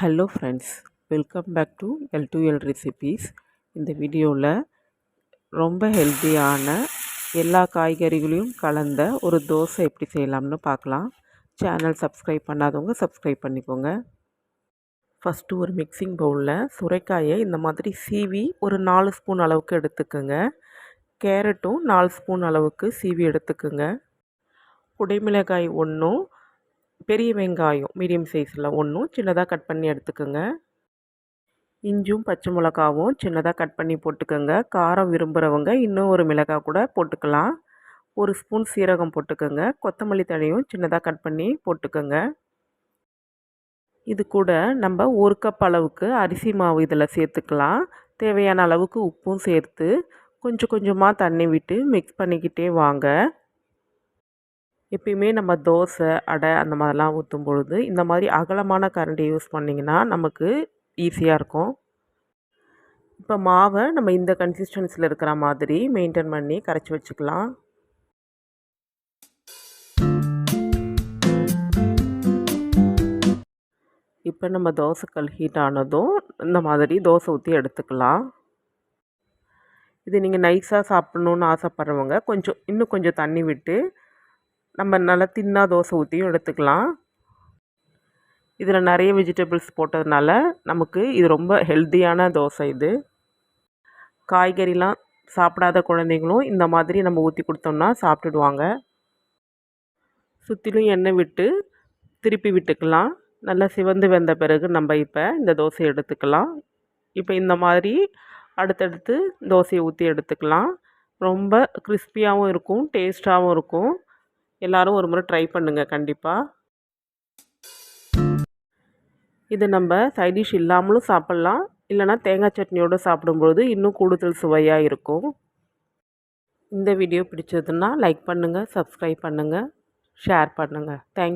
Hello friends welcome back to L to L recipes இந்த வீடியோவில் ரொம்ப ஹெல்த்தியான எல்லா காய்கறிகளையும் கலந்த ஒரு தோசை எப்படி செய்யலாம்னு பார்க்கலாம். சேனல் சப்ஸ்கிரைப் பண்ணாதவங்க சப்ஸ்கிரைப் பண்ணிக்கோங்க. ஃபஸ்ட்டு ஒரு மிக்சிங் பவுலில் சுரைக்காயை இந்த மாதிரி சீவி ஒரு நாலு ஸ்பூன் அளவுக்கு எடுத்துக்கோங்க. கேரட்டும் நாலு ஸ்பூன் அளவுக்கு சீவி எடுத்துக்கோங்க. குடைமிளகாய் ஒன்றும் பெரிய வெங்காயம் மீடியம் சைஸில் ஒன்றும் சின்னதாக கட் பண்ணி எடுத்துக்கோங்க. இஞ்சும் பச்சை மிளகாவும் சின்னதாக கட் பண்ணி போட்டுக்கோங்க. காரம் விரும்புகிறவங்க இன்னும் ஒரு மிளகாய் கூட போட்டுக்கலாம். ஒரு ஸ்பூன் சீரகம் போட்டுக்கோங்க. கொத்தமல்லி தழையும் சின்னதாக கட் பண்ணி போட்டுக்கோங்க. இது கூட நம்ம ஒரு கப் அளவுக்கு அரிசி மாவு இதில் சேர்த்துக்கலாம். தேவையான அளவுக்கு உப்பும் சேர்த்து கொஞ்சம் கொஞ்சமாக தண்ணி விட்டு மிக்ஸ் பண்ணிக்கிட்டே வாங்க. எப்பயுமே நம்ம தோசை அடை அந்த மாதிரிலாம் ஊற்றும் பொழுது இந்த மாதிரி அகலமான கரண்டி யூஸ் பண்ணிங்கன்னா நமக்கு ஈஸியாக இருக்கும். இப்போ மாவை நம்ம இந்த கன்சிஸ்டன்சியில் இருக்கிற மாதிரி மெயின்டைன் பண்ணி கரைச்சி வச்சுக்கலாம். இப்போ நம்ம தோசைக்கல் ஹீட் ஆனதும் இந்த மாதிரி தோசை ஊற்றி எடுத்துக்கலாம். இது நீங்கள் நைஸாக சாப்பிட்ணுன்னு ஆசைப்பட்றவங்க கொஞ்சம் இன்னும் கொஞ்சம் தண்ணி விட்டு நம்ம நல்லா தின்னாக தோசை ஊற்றியும் எடுத்துக்கலாம். இதில் நிறைய வெஜிடபிள்ஸ் போட்டதுனால நமக்கு இது ரொம்ப ஹெல்த்தியான தோசை இது. காய்கறிலாம் சாப்பிடாத குழந்தைங்களும் இந்த மாதிரி நம்ம ஊற்றி கொடுத்தோம்னா சாப்பிட்டுடுவாங்க. சுற்றிலும் எண்ணெய் விட்டு திருப்பி விட்டுக்கலாம். நல்லா சிவந்து வெந்த பிறகு நம்ம இப்போ இந்த தோசையை எடுத்துக்கலாம். இப்போ இந்த மாதிரி அடுத்தடுத்து தோசையை ஊற்றி எடுத்துக்கலாம். ரொம்ப கிறிஸ்பியாகவும் இருக்கும் டேஸ்ட்டாகவும் இருக்கும். எல்லோரும் ஒரு முறை ட்ரை பண்ணுங்கள் கண்டிப்பாக இது நம்ம சைடிஷ் இல்லாமலும் சாப்பிட்லாம். இல்லைனா தேங்காய் சட்னியோடு சாப்பிடும்பொழுது இன்னும் கூடுதல் சுவையாக இருக்கும். இந்த வீடியோ பிடிச்சதுன்னா லைக் பண்ணுங்கள் சப்ஸ்கிரைப் பண்ணுங்கள் ஷேர் பண்ணுங்கள் தேங்க்